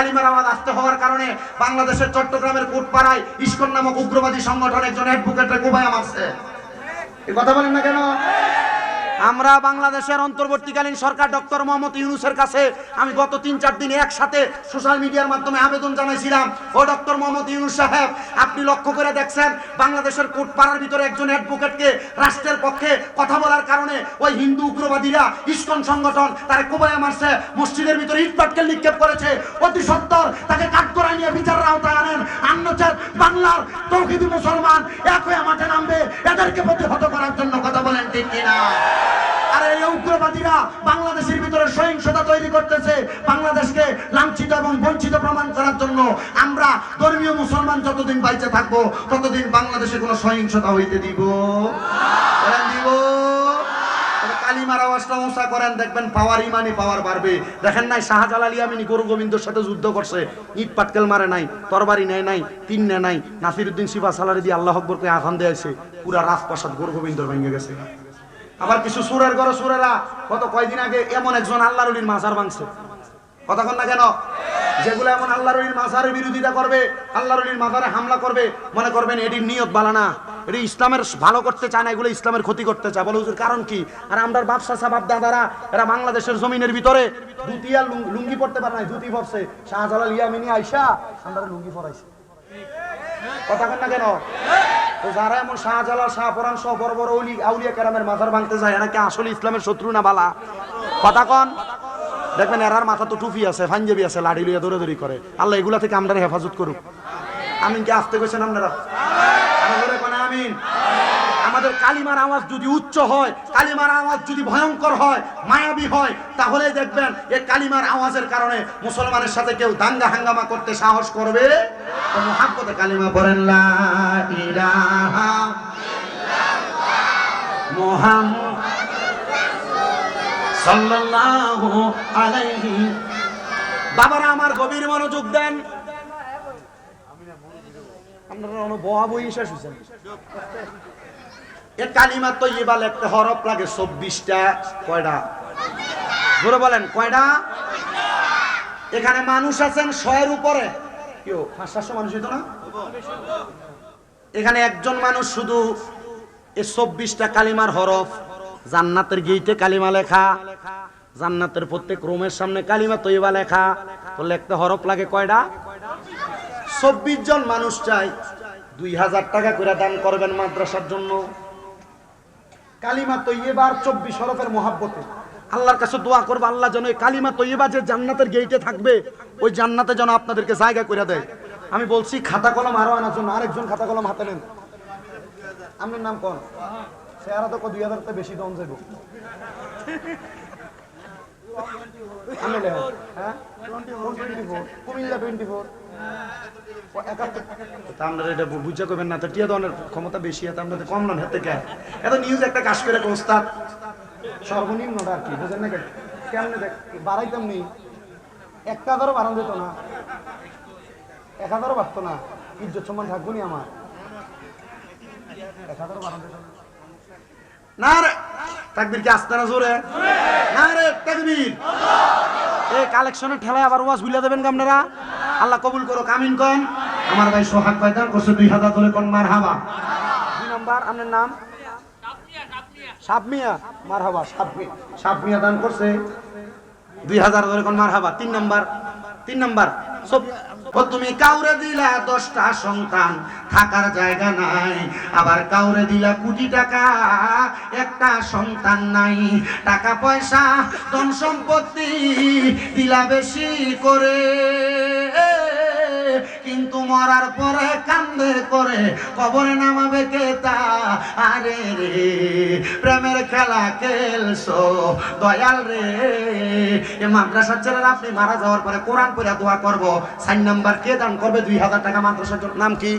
কালিমার আওয়াজ আসতে হওয়ার কারণে বাংলাদেশের চট্টগ্রামের কোটপাড়ায় ইস্কন নামক উগ্রবাদী সংগঠন একজন অ্যাডভোকেটের কোবায় মারছে। কথা বলেন না কেন? আমরা বাংলাদেশের অন্তর্বর্তীকালীন সরকার ডক্টর মোহাম্মদ ইউনুসের কাছে আমি গত তিন, চার দিন একসাথে সোশ্যাল মিডিয়ার মাধ্যমে আবেদন জানাইছিলাম। ও ডক্টর মোহাম্মদ ইউনুস সাহেব, আপনি লক্ষ্য করে দেখছেন, বাংলাদেশের কোটপাড়ার ভিতরে একজন অ্যাডভোকেটকে রাষ্ট্রের পক্ষে কথা বলার কারণে ওই হিন্দু উগ্রবাদীরা, ইস্কন সংগঠন, তার কোবায়া মারছে, মসজিদের ভিতরে ইট পাটকেল নিক্ষেপ করেছে। অতি সত্তর তাকে কাঠগড়ায় নিয়ে বিচারের আওতায় আনেন। আন্নচার বাংলার তৌহিদি মুসলমান, এক হয়ে মাঠে নামবে। এদেরকে প্রতিহত করার জন্য কথা বলেন ঠিক কিনা? আর এই উগ্রবাদীরা বাংলাদেশের ভিতরে সহিংসতা তৈরি করতেছে, বাংলাদেশকে লাঞ্ছিত এবং বঞ্চিত প্রমাণ করার জন্য আমরা ধর্মীয় মুসলমান যতদিন বাইচে থাকব, ততদিন বাংলাদেশে কোনো সহিংসতা হইতে দিব। দিব। করেন, দেখবেন পাওয়ার পাওয়ার দেখেন নাই গোবিন্দর সাথে যুদ্ধ করছে। মারে নাই, তরবারি নেয় নাই, তিন নাই। নাসিরুদ্দিন শিবা সালারি দিয়ে আল্লাহ আকবরকে দিয়েছে পুরা রাজপ্রাসাদ গরু গোবিন্দর ভেঙে গেছে। আবার কিছু সুরের ঘরে সুরেরা গত কয়দিন আগে এমন একজন আল্লাহ রলির মাজার ভাঙছে। কতক্ষণ না কেন? যেগুলো এমন আল্লাহ রলির মাজারের বিরোধিতা করবে আল্লাহ রলির মাজারে হামলা করবে, মনে করবেন এটির নিয়ত বালা না। এটি ইসলামের ভালো করতে চায় না, এগুলো ইসলামের ক্ষতি করতে চায়। বলে হুজুর, কারণ কি? আর আমরা বাপসা সাবাব দাদারা এরা বাংলাদেশের জমিনের ভিতরে আর লুঙ্গি- পড়তে পারে না ধুতি পড়ছে শাহজালাল ইয়ামিনী আইসা আমরা লুঙ্গি পরাইছে। কথা না কেন? তো যারা এমন শাহজালাল শাহপরান সহ বড় বড় অলি আউলিয়া কেরামের মাথার ভাঙতে যায়, এরা কি আসলে ইসলামের শত্রু না বালা? কথা কন। দেখবেন এরার মাথা তো টুপি আছে ফাঞ্জাবি আছে, লাড়ি লইয়া দৌড়াদৌড়ি করে। আল্লাহ এগুলা থেকে আমরা হেফাজত করুক। আমিন কি আসতে গেছেন আপনারা? আমিন। আমাদের কালিমার আওয়াজ যদি উচ্চ হয়, কালিমার আওয়াজ যদি ভয়ঙ্কর হয়, মায়াবী হয় তাহলে দেখবেন এই কালিমার আওয়াজের কারণে মুসলমানের সাথে কেউ দাঙ্গা হাঙ্গামা করতে সাহস করবে? তো কালিমা পড়েন বাবারা আমার গভীর মনোযোগ দেন। আপনারা অন বয়া বই শেষ হয়েছেন। এ কালিমা তো ইবা লিখতে হরফ লাগে চব্বিশটা। কয়টা? ধরে বলেন, কয়টা? এখানে মানুষ আছেন শয়ের উপরে। কেউ পাঁচ, সাতশো মানুষ হইতো না? এখানে একজন মানুষ শুধু এ চব্বিশটা কালিমার হরফ, জান্নাতের গেইটে কালিমা লেখা, জান্নাতের প্রত্যেক রুমের সামনে কালিমা তৈবা লেখা। তো লিখতে হরফ লাগে কয়টা? চব্বিশ জন মানুষ চাই। দুই হাজার টাকা করে দান করবেন মাদ্রাসার জন্য। কালিমা তৈবার চব্বিশ হরফের মহাব্বতে। আল্লাহর কাছে দোয়া করব, আল্লাহ যেন এই কালিমা তৈবা যে জান্নাতের গেইটে থাকবে, ওই জান্নাতে যেন আপনাদেরকে জায়গা করে দেয়। আমি বলছি, খাতা কলম আরও আনার জন্য আরেকজন খাতা কলম হাতে নেন। আপনার নাম কোন? চেহারা তো দুই হাজার বেশি দম যাইব। লেখেন হ্যাঁ টোয়েন্টি না। তো টিয়া ক্ষমতা বেশি কম নন হাতে আর কি, বুঝেন না? কেমনে দেখ, বাড়াইতাম নি একটা হাজারও বাড়ানো যেত না। এক হাজারও বাড়তো না। ইজ্জত সম্মান থাকব আমার। এক না। না তাকবীর কি আসতে না জোরে? না রে, তাকবীর। এই কালেকশনের ঠেলায় আবার ওয়াজ ভুলে দেবেন আপনারা? আল্লাহ কবুল করো কামিন কন। আমার ভাই সোহাগ ভাই দান করছে দুই হাজার ধরে কোন মার হাবা দুই নাম্বার, আপনার নাম? সাবমিয়া। মার হাবা সাবমিয়া দান করছে। দুই হাজার ধরে কোন মার হাবা তিন নাম্বার। তিন নাম্বার। সব ও তুমি কাউরে দিলা দশটা সন্তান, থাকার জায়গা নাই। আবার কাউরে দিলা কোটি টাকা, একটা সন্তান নাই। টাকা পয়সা, ধন সম্পত্তি দিলা বেশি করে। কিন্তু মরার পরে কান্দে করে, কবরে নামাবে কে তা? আরে রে, প্রেমের খেলা খেলছো, দয়াল রে। এ মাদ্রাসার ছেলেরা, আপনি মারা যাওয়ার পরে কোরআন পড়ে দোয়া করব। সাইন নাম্বার কে দান করবে? দুই হাজার টাকা মাদ্রাসার নাম কি?